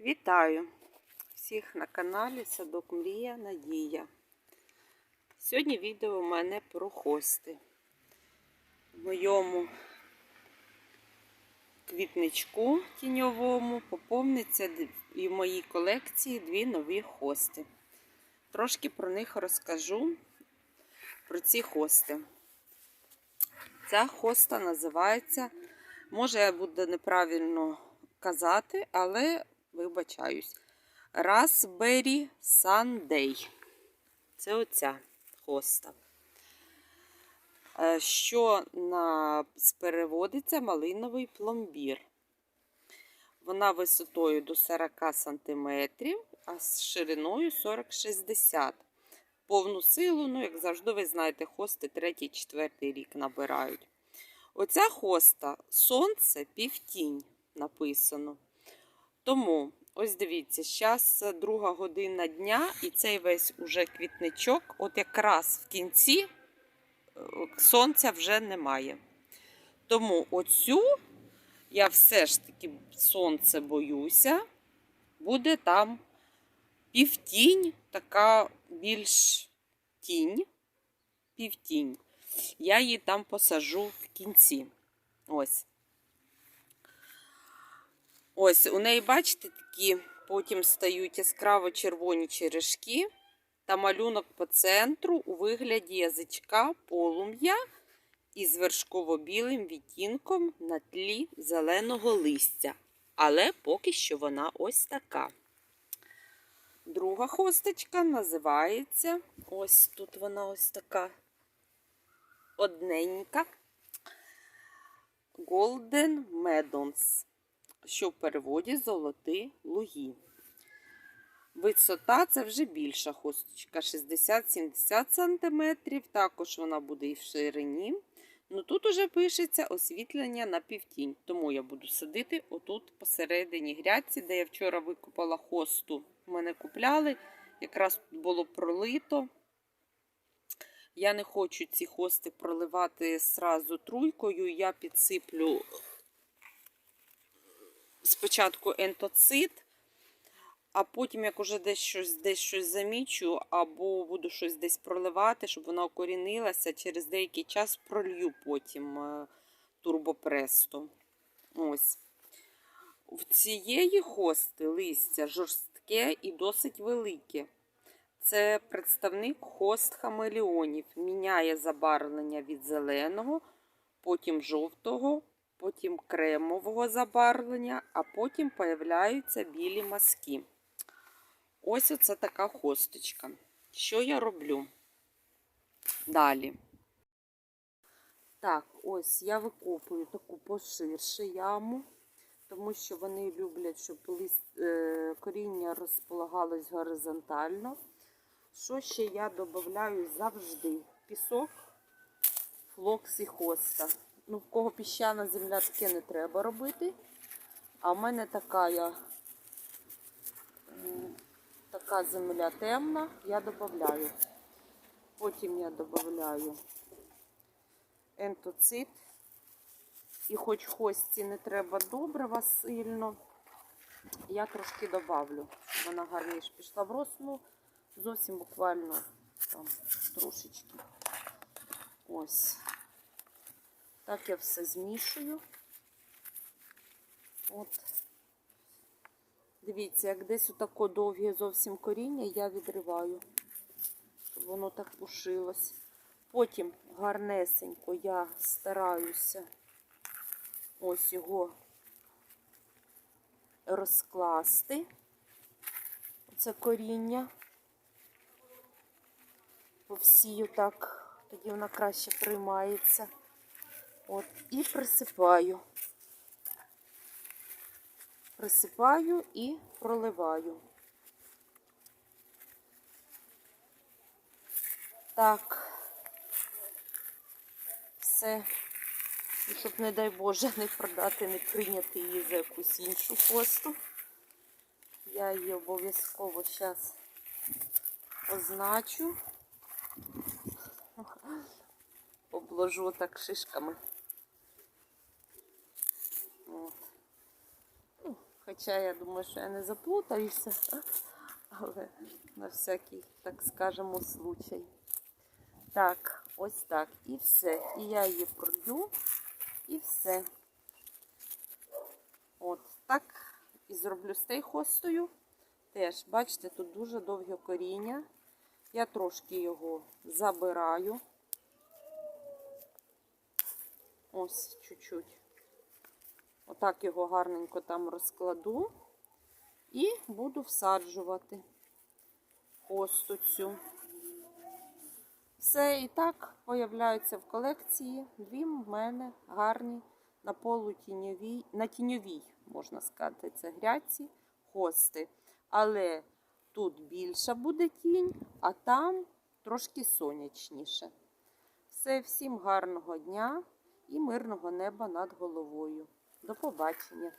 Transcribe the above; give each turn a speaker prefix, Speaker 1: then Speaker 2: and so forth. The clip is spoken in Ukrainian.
Speaker 1: Вітаю всіх на каналі Садок Мрія Надія. Сьогодні відео у мене про хости. В моєму квітничку тіньовому поповниться і в моїй колекції дві нові хости. Трошки про них розкажу про ці хости. Ця хоста називається, може, я буду неправильно казати, але вибачаюсь. Raspberry Sunday. Це оця хоста. Е, Що на, переводиться малиновий пломбір. Вона висотою до 40 см, а з шириною 40-60 Повну силу, ну, як завжди, ви знаєте, хости 3-4 рік набирають. Оця хоста сонце півтінь написано. Тому, ось дивіться, зараз друга година дня, і цей весь уже квітничок, от якраз в кінці сонця вже немає. Тому оцю я все ж таки сонце боюся, буде там півтінь, така більш тінь, півтінь. Я її там посажу в кінці. Ось. Ось, у неї, бачите, такі потім стають яскраво червоні черешки та малюнок по центру у вигляді язичка полум'я із вершково-білим відтінком на тлі зеленого листя. Але поки що вона ось така. Друга хосточка називається, ось тут вона ось така одненька. Golden Meadows що в переводі золоті луги. Висота це вже більша хосточка 60-70 см. Також вона буде і в ширині. Ну Тут уже пишеться освітлення на півтінь. Тому я буду садити отут посередині грядці, де я вчора викупала хосту. Мене купляли, якраз було пролито. Я не хочу ці хости проливати зразу труйкою. Я підсиплю спочатку ентоцит, а потім, як уже десь щось десь щось замічу, або буду щось десь проливати, щоб вона окорінилася, через деякий час пролью потім е, турбопресту. Ось. В цієї хости листя жорстке і досить велике. Це представник хост хамелеонів. Міняє забарвлення від зеленого, потім жовтого, потім кремового забарвлення, а потім появляються білі мазки. Ось оце така хосточка. Що я роблю? Далі. Так, ось я викопую таку поширше яму, тому що вони люблять, щоб е, коріння розполагалось горизонтально. Що ще я додаю завжди? Пісок, флокс і хоста. Ну, в кого піщана земля таке не треба робити. А в мене така я, така земля темна, я додаю. Потім я додаю ентоцит. І хоч хості не треба добрива сильно, я трошки добавлю. Вона гарніше пішла в рост, ну, зовсім буквально там трошечки. Ось. Так я все змішую. От. Дивіться, як десь отако довге зовсім коріння я відриваю, щоб воно так пушилось. Потім гарнесенько я стараюся ось його розкласти. Це коріння. По всій так, тоді вона краще приймається. От, і присипаю. Присипаю і проливаю. Так, все. І щоб, не дай Боже, не продати, не прийняти її за якусь іншу хосту. Я її обов'язково зараз позначу. Обложу так шишками. Хоча я думаю, що я не заплутаюся, але на всякий, так скажемо, случай. Так, ось так. І все. І я її пролю, і все. От так і зроблю з тейхостою. Теж, бачите, тут дуже довге коріння. Я трошки його забираю. Ось чуть-чуть. Отак його гарненько там розкладу і буду всаджувати хосту цю. Все і так появляються в колекції дві в мене гарні на полутіньовій, на тіньовій, можна сказати, це грядці хости. Але тут більша буде тінь, а там трошки сонячніше. Все, всім гарного дня і мирного неба над головою. До побачення!